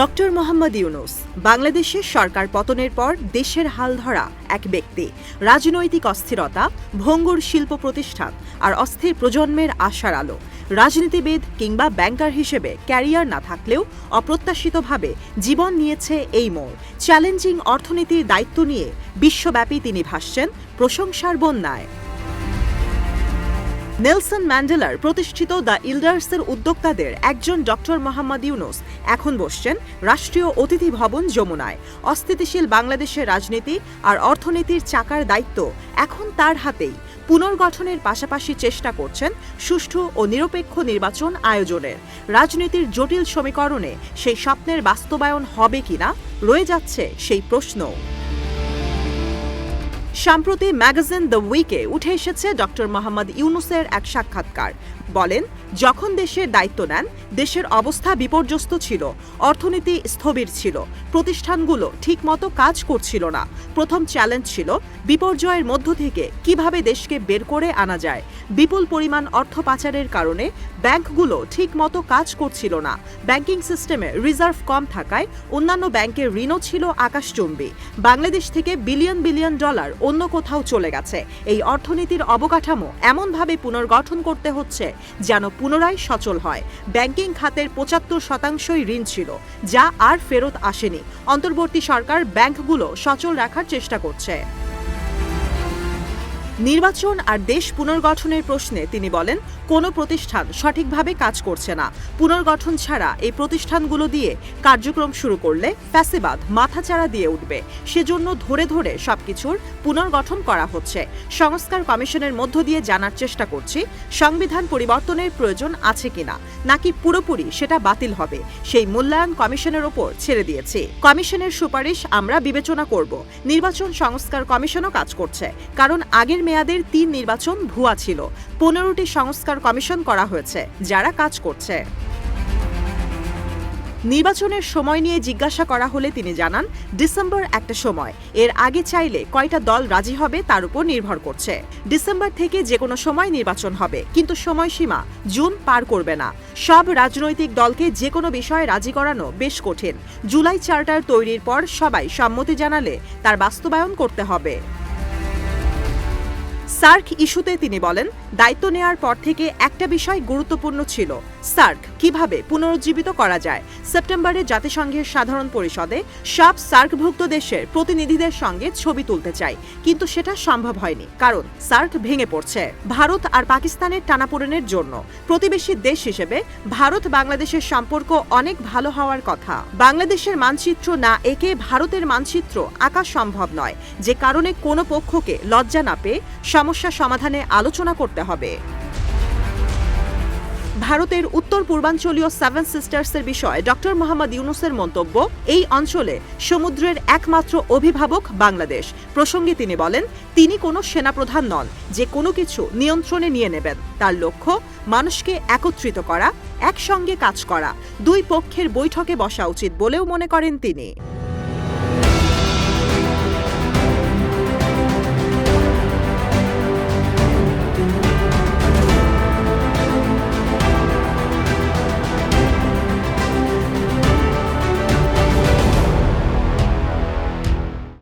Doctor Mohammad Yunus বাংলাদেশের সরকার পতনের পর দেশের হাল ধরা এক ব্যক্তি, রাজনৈতিক অস্থিরতা, ভঙ্গুর শিল্প প্রতিষ্ঠান আর অস্থির প্রজন্মের আশার আলো। রাজনীতিবিদ কিংবা ব্যাংকার হিসেবে ক্যারিয়ার না থাকলেও অপ্রত্যাশিতভাবে জীবন নিয়েছে এই মোড়। চ্যালেঞ্জিং অর্থনীতির দায়িত্ব নিয়ে বিশ্বব্যাপী তিনি ভাসছেন প্রশংসার বন্যায়। নেলসন ম্যান্ডেলার প্রতিষ্ঠিত দ্য ইল্ডার্সের উদ্যোক্তাদের একজন ডক্টর মোহাম্মদ ইউনুস এখন বসছেন রাষ্ট্রীয় অতিথি ভবন যমুনায়। অস্থিতিশীল বাংলাদেশের রাজনীতি আর অর্থনীতির চাকার দায়িত্ব এখন তার হাতেই। পুনর্গঠনের পাশাপাশি চেষ্টা করছেন সুষ্ঠু ও নিরপেক্ষ নির্বাচন আয়োজনের। রাজনীতির জটিল সমীকরণে সেই স্বপ্নের বাস্তবায়ন হবে কিনা রয়ে যাচ্ছে সেই প্রশ্ন সম্প্রতি ম্যাগাজিন দ্য উইকে উঠে এসেছে ডক্টর মোহাম্মদ ইউনুসের এক সাক্ষাৎকার। বলেন, যখন দেশের দায়িত্ব নেন, দেশের অবস্থা বিপর্যস্ত ছিল, অর্থনীতি স্থবির ছিল, প্রতিষ্ঠানগুলো ঠিকমতো কাজ করছিল না। প্রথম চ্যালেঞ্জ ছিল, বিপর্যয়ের মধ্য থেকে কীভাবে দেশকে বের করে আনা যায়। বিপুল পরিমাণ অর্থ পাচারের কারণে ব্যাংকগুলো ঠিকমতো কাজ করছিল না। ব্যাংকিং সিস্টেমে রিজার্ভ কম থাকায় অন্যান্য ব্যাংকের ঋণও ছিল আকাশচুম্বী। বাংলাদেশ থেকে বিলিয়ন বিলিয়ন ডলার অন্য কোথাও চলে গেছে। এই অর্থনীতির অবকাঠামো এমনভাবে পুনর্গঠন করতে হচ্ছে যেন পুনরায় সচল হয়। ব্যাংকিং খাতের পঁচাত্তর শতাংশই ঋণ ছিল, যা আর ফেরত আসেনি। অন্তর্বর্তী সরকার ব্যাংকগুলো সচল রাখার চেষ্টা করছে। নির্বাচন আর দেশ পুনর্গঠনের প্রশ্নে তিনি বলেন, কোনো প্রতিষ্ঠান সঠিকভাবে কাজ করছে না। পুনর্গঠন ছাড়া এই প্রতিষ্ঠানগুলো দিয়ে কার্যক্রম শুরু করলে ফ্যাসিবাদ মাথাচাড়া দিয়ে উঠবে। সেজন্য ধরে ধরে সবকিছুর পুনর্গঠন করা হচ্ছে। সংস্কার কমিশনের মধ্য দিয়ে জানার চেষ্টা করছি, সংবিধান পরিবর্তনের প্রয়োজন আছে কিনা, নাকি পুরোপুরি সেটা বাতিল হবে, সেই মূল্যায়ন কমিশনের ওপর ছেড়ে দিয়েছি। কমিশনের সুপারিশ আমরা বিবেচনা করব। নির্বাচন সংস্কার কমিশনও কাজ করছে, কারণ আগের মেয়াদের তিন নির্বাচন ভুয়া ছিল। পনেরোটি সংস্কার কমিশন করা হয়েছে, যারা কাজ করছে। নির্বাচনের সময় নিয়ে জিজ্ঞাসা করা হলে তিনি জানান, ডিসেম্বর একটা সময়। এর আগে চাইলে কয়টা দল রাজি হবে তার উপর নির্ভর করছে। ডিসেম্বর থেকে যে কোনো সময় নির্বাচন হবে, কিন্তু সময়সীমা জুন পার করবে না। সব রাজনৈতিক দলকে যে কোনো বিষয়ে রাজি করানো বেশ কঠিন। জুলাই চার্টার তৈরির পর সবাই সম্মতি জানালে তার বাস্তবায়ন করতে হবে। সার্ক ইস্যুতে তিনি বলেন দায়িত্ব নেওয়ার পর থেকে একটা বিষয় গুরুত্বপূর্ণ ছিল। সার্ক কীভাবে পুনরুজ্জীবিত করা যায়? সেপ্টেম্বরে জাতিসংঘের সাধারণ পরিষদে সব সার্কভুক্ত দেশের প্রতিনিধিদের সঙ্গে ছবি তুলতে চাই, কিন্তু সেটা সম্ভব হয়নি, কারণ সার্ক ভেঙে পড়ছে। ভারত আর পাকিস্তানের টানাপোড়েনের জন্য প্রতিবেশী দেশ হিসেবে ভারত বাংলাদেশের সম্পর্ক অনেক ভালো হওয়ার কথা। বাংলাদেশের মানচিত্র না একে ভারতের মানচিত্র আঁকা সম্ভব নয়, যে কারণে কোনো পক্ষকে লজ্জা না পেয়ে সমস্যা সমাধানে আলোচনা করতে হবে। ভারতের উত্তর পূর্বাঞ্চলীয় সেভেন সিস্টার্সের বিষয়ে ডক্টর মোহাম্মদ ইউনুসের মন্তব্য, এই অঞ্চলে সমুদ্রের একমাত্র অভিভাবক বাংলাদেশ। প্রসঙ্গে তিনি বলেন, তিনি কোনো সেনাপ্রধান নন, যে কোনো কিছু নিয়ন্ত্রণে নিয়ে নেবেন। তার লক্ষ্য, মানুষকে একত্রিত করা, একসঙ্গে কাজ করা। দুই পক্ষের বৈঠকে বসা উচিত বলেও মনে করেন তিনি।